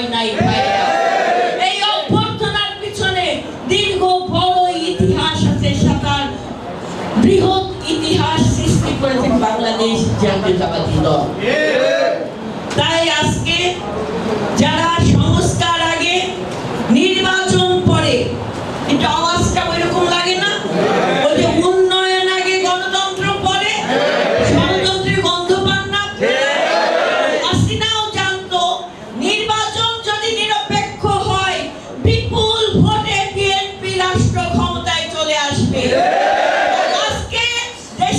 হয় নাই এই অভ্যর্থনার পিছনে দীর্ঘ বড় ইতিহাস আছে, সাঁতার বৃহৎ ইতিহাস সৃষ্টি করেছেন বাংলাদেশ জাতীয়তাবাদী দল।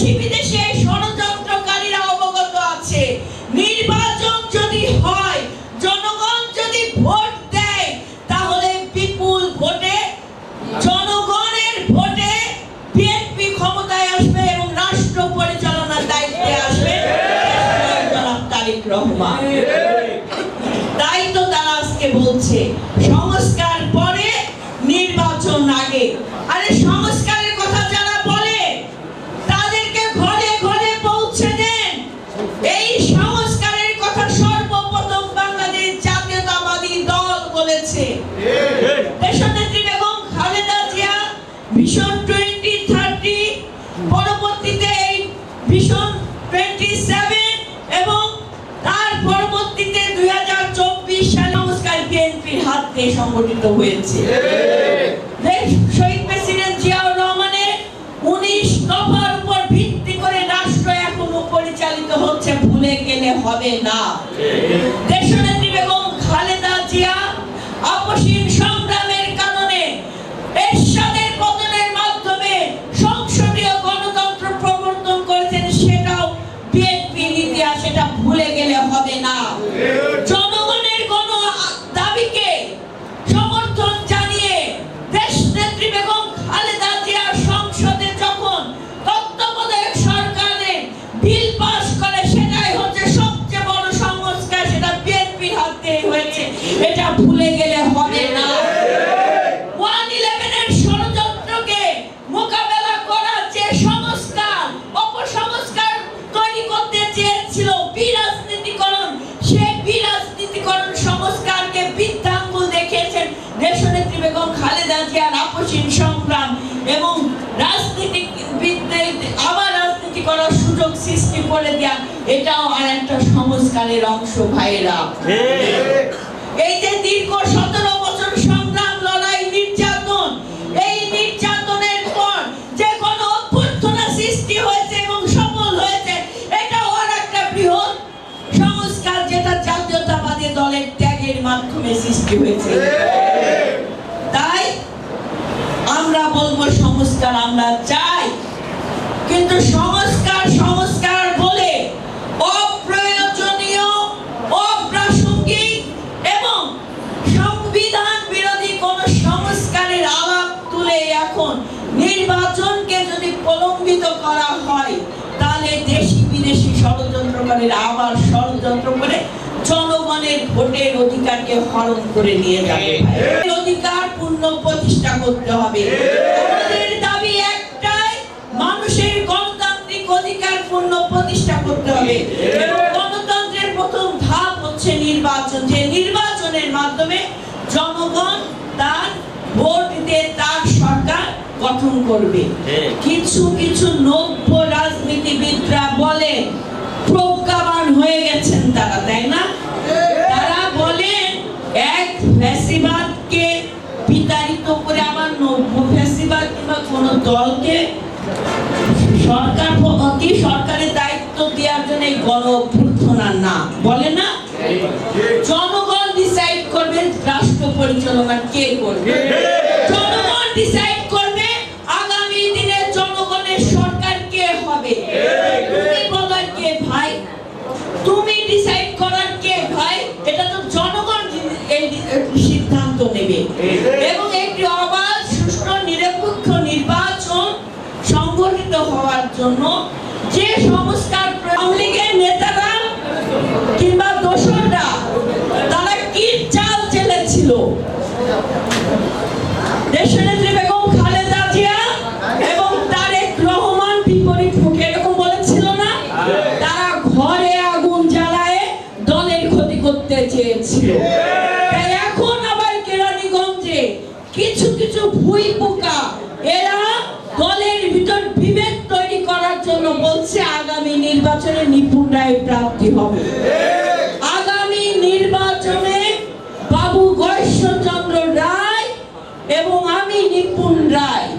দেশি নির্বাচন যদি হয়, জনগণ যদি ভোট দেয়, তাহলে বিপুল ভোটে, জনগণের ভোটে বিএনপি ক্ষমতায় আসবে এবং রাষ্ট্র পরিচালনার দায়িত্বে আসবে রহমান। তাই তো তারা আজকে বলছে ভিশন টোয়েন্টি থার্টি পরবর্তীতে এই ভিশন টোয়েন্টি এবং তার পরবর্তীতে দুই হাজার চব্বিশ সালে বিএনপির হাত দিয়ে সংগঠিত হয়েছে। শহীদ প্রেসিডেন্ট জিয়াউর রহমানের উনিশ উপর ভিত্তি করে রাষ্ট্র এখনও পরিচালিত হচ্ছে, ভুলে গেলে হবে না। দেশনেত্রী এটা ভুলে গেলে হবে না। ওয়ান ইলেভেনের ষড়যন্ত্রকে মোকাবেলা করার যে সংস্কার অপসংস্কার তৈরি করতে চেয়েছিল বিরাজনীতিকরণ সেই বিরাজনীতিকরণ সংস্কারকে বৃদ্ধাঙ্গুল দেখিয়েছেন দেশনেত্রী বেগম খালেদা জিয়ার আপসীন সংগ্রাম এবং রাজনীতিক আবার রাজনীতি করার সুযোগ সৃষ্টি করে দেয়া এটাও আর একটা সংস্কারের অংশ ভাইরা বৃহৎ সংস্কার যেটা জাতীয়তাবাদী দলের ত্যাগের মাধ্যমে সৃষ্টি হয়েছে। তাই আমরা বলব সংস্কার আমরা চাই। ষড়যন্ত্রকারীরা আবার ষড়যন্ত্র করে জনগণের ভোটের অধিকারকে হরণ করে নিয়ে যাবে অধিকার পূর্ণ প্রতিষ্ঠা করতে হবে। আমাদের দাবি একটাই মানুষের গণতান্ত্রিক অধিকার পূর্ণ প্রতিষ্ঠা করতে হবে। গণতন্ত্রের প্রথম ধাপ হচ্ছে নির্বাচন। যে নির্বাচনের মাধ্যমে জনগণ তার ভোট দিয়ে তার সরকার গঠন করবে। কিছু কিছু নব্য রাজনীতিবিদরা বলে প্রজ্ঞাবান হয়ে গেছেন তারা তাই না? তারা বলেন এক ফ্যাসিবাদকে বিতাড়িত করে আবার নব্য ফ্যাসিবাদ কিংবা কোন দলকে সরকার অতি সরকারের দায়িত্ব দেওয়ার জন্য এই গণ অভ্যর্থনা না। বলে না? জনগণ ডিসাইড করবে রাষ্ট্র পরিচালনা কে করবে? জনগণ ডিসাইড 别给 নিপুণ প্রাপ্তি হবে। আগামী নির্বাচনে বাবু গৈশ্বচন্দ্র রায় এবং আমি নিপুণ রায়।